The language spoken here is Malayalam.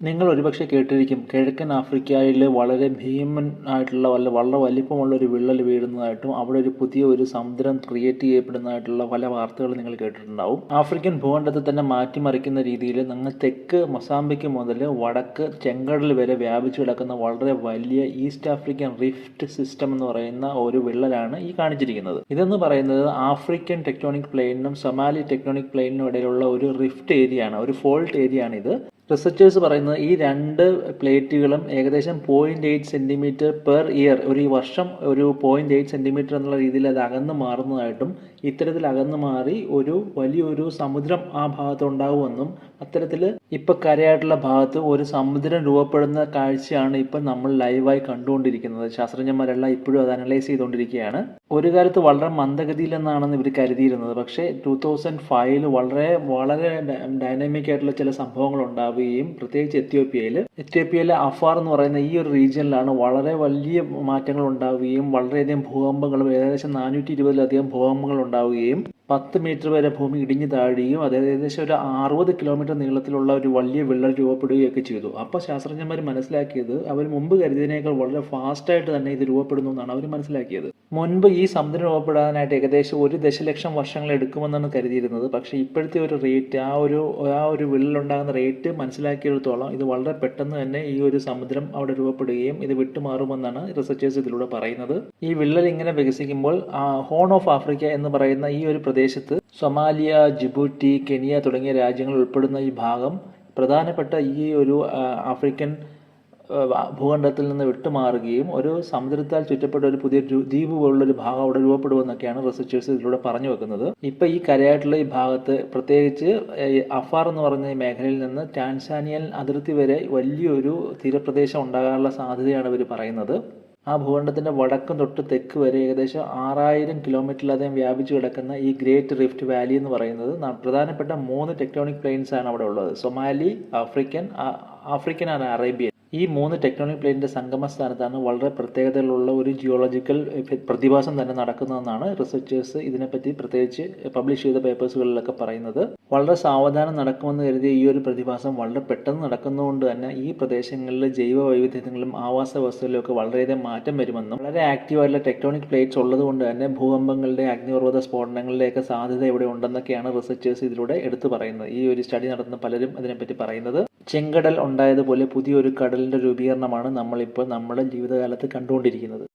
നിങ്ങൾ ഒരുപക്ഷെ കേട്ടിരിക്കും കിഴക്കൻ ആഫ്രിക്കയിൽ വളരെ ഭീമൻ ആയിട്ടുള്ള വല്ല വളരെ വലിപ്പമുള്ള ഒരു വിള്ളൽ വീഴുന്നതായിട്ടും അവിടെ ഒരു പുതിയ ഒരു സമുദ്രം ക്രിയേറ്റ് ചെയ്യപ്പെടുന്നതായിട്ടുള്ള പല വാർത്തകൾ നിങ്ങൾ കേട്ടിട്ടുണ്ടാവും. ആഫ്രിക്കൻ ഭൂഖണ്ഡത്തെ തന്നെ മാറ്റിമറിക്കുന്ന രീതിയിൽ നിങ്ങൾ തെക്ക് മൊസാമ്പിക്ക് മുതൽ വടക്ക് ചെങ്കടൽ വരെ വ്യാപിച്ചു കിടക്കുന്ന വളരെ വലിയ ഈസ്റ്റ് ആഫ്രിക്കൻ റിഫ്റ്റ് സിസ്റ്റം എന്ന് പറയുന്ന ഒരു വിള്ളലാണ് ഈ കാണിച്ചിരിക്കുന്നത്. ഇതെന്ന് പറയുന്നത് ആഫ്രിക്കൻ ടെക്ടോണിക് പ്ലെയിനും സൊമാലി ടെക്ടോണിക് പ്ലെയിനും ഇടയിലുള്ള ഒരു റിഫ്റ്റ് ഏരിയയാണ് ഒരു ഫോൾട്ട് ഏരിയ ആണ് ഇത് റിസർച്ചേഴ്സ് പറയുന്നത് ഈ രണ്ട് പ്ലേറ്റുകളും ഏകദേശം point eight centimetre per year ഒരു വർഷം ഒരു പോയിന്റ് എയ്റ്റ് സെന്റിമീറ്റർ എന്നുള്ള രീതിയിൽ അത് അകന്ന് മാറുന്നതായിട്ടും ഇത്തരത്തിൽ അകന്ന് മാറി ഒരു വലിയൊരു സമുദ്രം ആ ഭാഗത്ത് ഉണ്ടാകുമെന്നും അത്തരത്തിൽ ഇപ്പൊ കരയായിട്ടുള്ള ഭാഗത്ത് ഒരു സമുദ്രം രൂപപ്പെടുന്ന കാഴ്ചയാണ് ഇപ്പൊ നമ്മൾ ലൈവായി കണ്ടുകൊണ്ടിരിക്കുന്നത്. ശാസ്ത്രജ്ഞന്മാരെല്ലാം ഇപ്പോഴും അത് അനലൈസ് ചെയ്തുകൊണ്ടിരിക്കുകയാണ്. ഒരു കാലത്ത് വളരെ മന്ദഗതിയിലെന്നാണെന്ന് ഇവർ കരുതിയിരുന്നത്. പക്ഷേ ടൂ തൗസൻഡ് ഫൈവിൽ വളരെ വളരെ ഡൈനാമിക് ആയിട്ടുള്ള ചില സംഭവങ്ങൾ ഉണ്ടാവുകയും പ്രത്യേകിച്ച് എത്യോപ്യയിൽ എത്യോപ്യയിലെ അഫാർ എന്ന് പറയുന്ന ഈ ഒരു റീജിയനിലാണ് വളരെ വലിയ മാറ്റങ്ങൾ ഉണ്ടാവുകയും വളരെയധികം ഭൂകമ്പങ്ങളും ഏകദേശം നാനൂറ്റി ഇരുപതിലധികം ഭൂകമ്പങ്ങൾ ഉണ്ടാവുകയും പത്ത് മീറ്റർ വരെ ഭൂമി ഇടിഞ്ഞു താഴുകയും അത് ഏകദേശം ഒരു അറുപത് കിലോമീറ്റർ നീളത്തിലുള്ള ഒരു വലിയ വിള്ളൽ രൂപപ്പെടുകയൊക്കെ ചെയ്തു. അപ്പോൾ ശാസ്ത്രജ്ഞന്മാർ മനസ്സിലാക്കിയത് അവർ മുമ്പ് കരുതിയതിനേക്കാൾ വളരെ ഫാസ്റ്റായിട്ട് തന്നെ ഇത് രൂപപ്പെടുന്നു എന്നാണ് അവർ മനസ്സിലാക്കിയത്. മുൻപ് ഈ സമുദ്രം രൂപപ്പെടാനായിട്ട് ഏകദേശം ഒരു ദശലക്ഷം വർഷങ്ങൾ എടുക്കുമെന്നാണ് കരുതിയിരുന്നത്. പക്ഷേ ഇപ്പോഴത്തെ ഒരു റേറ്റ് ആ ഒരു ആ ഒരു വിള്ളലുണ്ടാകുന്ന റേറ്റ് മനസ്സിലാക്കിയെടുത്തോളം ഇത് വളരെ പെട്ടെന്ന് തന്നെ ഈ ഒരു സമുദ്രം അവിടെ രൂപപ്പെടുകയും ഇത് വിട്ടുമാറുമെന്നാണ് റിസർച്ചേഴ്സ് ഇതിലൂടെ പറയുന്നത്. ഈ വിള്ളൽ ഇങ്ങനെ വികസിക്കുമ്പോൾ ഹോൺ ഓഫ് ആഫ്രിക്ക എന്ന് പറയുന്ന ഈ ഒരു പ്രദേശത്ത് സൊമാലിയ ജിബൂട്ടി കെനിയ തുടങ്ങിയ രാജ്യങ്ങൾ ഉൾപ്പെടുന്ന ഈ ഭാഗം പ്രധാനപ്പെട്ട ഈ ഒരു ആഫ്രിക്കൻ ഭൂഖണ്ഡത്തിൽ നിന്ന് വിട്ടുമാറുകയും ഒരു സമുദ്രത്താൽ ചുറ്റപ്പെട്ട ഒരു പുതിയ ദ്വീപ് പോലുള്ള ഒരു ഭാഗം അവിടെ രൂപപ്പെടുമെന്നൊക്കെയാണ് റിസർച്ചേഴ്സ് ഇതിലൂടെ പറഞ്ഞു വെക്കുന്നത്. ഇപ്പൊ ഈ കരയായിട്ടുള്ള ഈ ഭാഗത്ത് പ്രത്യേകിച്ച് അഫാർ എന്ന് പറഞ്ഞ മേഖലയിൽ നിന്ന് ടാൻസാനിയൻ അതിർത്തി വരെ വലിയൊരു തീരപ്രദേശം ഉണ്ടാകാനുള്ള സാധ്യതയാണ് ഇവർ പറയുന്നത്. ആ ഭൂഖണ്ഡത്തിന്റെ വടക്കും തൊട്ട് തെക്ക് വരെ ഏകദേശം ആറായിരം കിലോമീറ്ററിലധികം വ്യാപിച്ചു കിടക്കുന്ന ഈ ഗ്രേറ്റ് റിഫ്റ്റ് വാലി എന്ന് പറയുന്നത് പ്രധാനപ്പെട്ട മൂന്ന് ടെക്ടോണിക് പ്ലെയിൻസ് ആണ് അവിടെ ഉള്ളത്. Somali African African and Arabian ഈ മൂന്ന് ടെക്ടോണിക് പ്ലേറ്റിന്റെ സംഗമ സ്ഥാനത്താണ് വളരെ പ്രത്യേകതകളുള്ള ഒരു ജിയോളജിക്കൽ പ്രതിഭാസം തന്നെ നടക്കുന്നതെന്നാണ് റിസർച്ചേഴ്സ് ഇതിനെപ്പറ്റി പ്രത്യേകിച്ച് പബ്ലിഷ് ചെയ്ത പേപ്പേഴ്സുകളിലൊക്കെ പറയുന്നത്. വളരെ സാവധാനം നടക്കുമെന്ന് കരുതിയ ഈ ഒരു പ്രതിഭാസം വളരെ പെട്ടെന്ന് നടക്കുന്നതുകൊണ്ട് തന്നെ ഈ പ്രദേശങ്ങളിൽ ജൈവ വൈവിധ്യത്തിലും ആവാസ വ്യവസ്ഥയിലും ഒക്കെ വളരെയധികം മാറ്റം വരുമെന്നും വളരെ ആക്റ്റീവായിട്ടുള്ള ടെക്ടോണിക് പ്ലേറ്റ്സ് ഉള്ളതുകൊണ്ട് തന്നെ ഭൂകമ്പങ്ങളുടെ അഗ്നിപർവത സ്ഫോടനങ്ങളുടെയൊക്കെ സാധ്യത ഇവിടെ ഉണ്ടെന്നൊക്കെയാണ് റിസർച്ചേഴ്സ് ഇതിലൂടെ എടുത്തു പറയുന്നത്. ഈ ഒരു സ്റ്റഡി നടത്തുന്ന പലരും അതിനെപ്പറ്റി പറയുന്നത്. ചെങ്കടൽ ഉണ്ടായതുപോലെ പുതിയൊരു കടലിന്റെ രൂപീകരണമാണ് നമ്മളിപ്പോൾ നമ്മുടെ ജീവിതകാലത്ത് കണ്ടുകൊണ്ടിരിക്കുന്നത്.